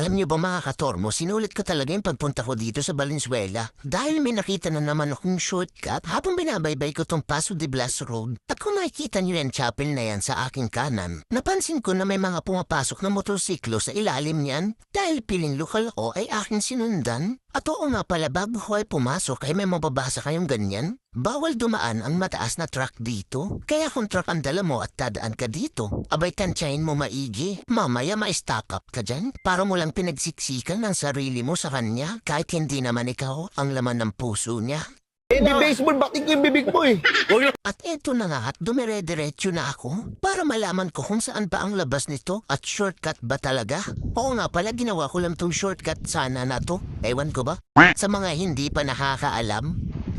Alam niyo ba mga katormo, sinulit ko talaga yung pagpunta ko dito sa Valenzuela dahil may nakita na naman akong shortcut habang binabaybay ko tong Paso de Blas Road. At kung nakikita niyo yung chapel na yan sa aking kanan, napansin ko na may mga pumapasok na motorsiklo sa ilalim niyan dahil piling lokal ko ay aking sinundan. At oo nga pala, bago ko ay pumasok ay may mababasa kayong ganyan. Bawal dumaan ang mataas na truck dito. Kaya kung truck ang dala mo at dadaan ka dito, abay tansyahin mo maigi. Mamaya ma-stock up ka dyan. Para mo lang pinagsiksikan ng sarili mo sa kanya kahit hindi naman ikaw ang laman ng puso niya. Eh, di baseball ko yung bibig mo eh. At eto na nga at dumire-diretso na ako para malaman ko kung saan ba ang labas nito at shortcut ba talaga. Oo nga pala ginawa ko lang tong shortcut sana na to. Ewan ko ba? Sa mga hindi pa nakakaalam.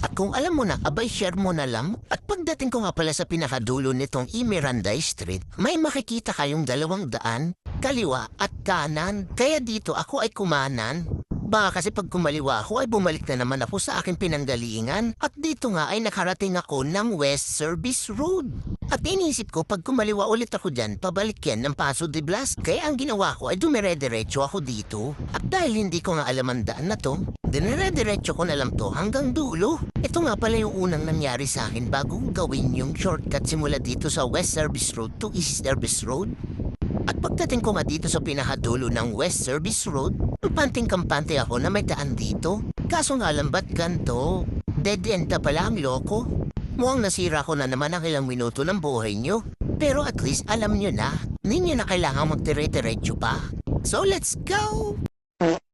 At kung alam mo na, abay share mo na lang. At pagdating ko nga pala sa pinakadulo nitong Imiranday Street, may makikita kayong dalawang daan, kaliwa at kanan. Kaya dito ako ay kumanan. Baka kasi pag kumaliwa ako ay bumalik na naman ako sa aking pinanggalingan at dito nga ay nakarating ako ng West Service Road. At inisip ko pag kumaliwa ulit ako dyan, pabalik yan ng Paso de Blas. Kaya ang ginawa ko ay dumire-diretso ako dito. At dahil hindi ko nga alam ang daan na to, dinire-diretso ko na lang to hanggang dulo. Ito nga pala yung unang nangyari sa akin bago gawin yung shortcut simula dito sa West Service Road to East Service Road. At pagdating ko nga dito sa pinakadulo ng West Service Road, panting-kampante ako na may daan dito. Kaso nga lang ba't ganto? Dead end na pala ang loko. Mukhang nasira ko na naman ang ilang minuto ng buhay nyo. Pero at least alam nyo na, ninyo na kailangan magtire-diretso pa. So let's go!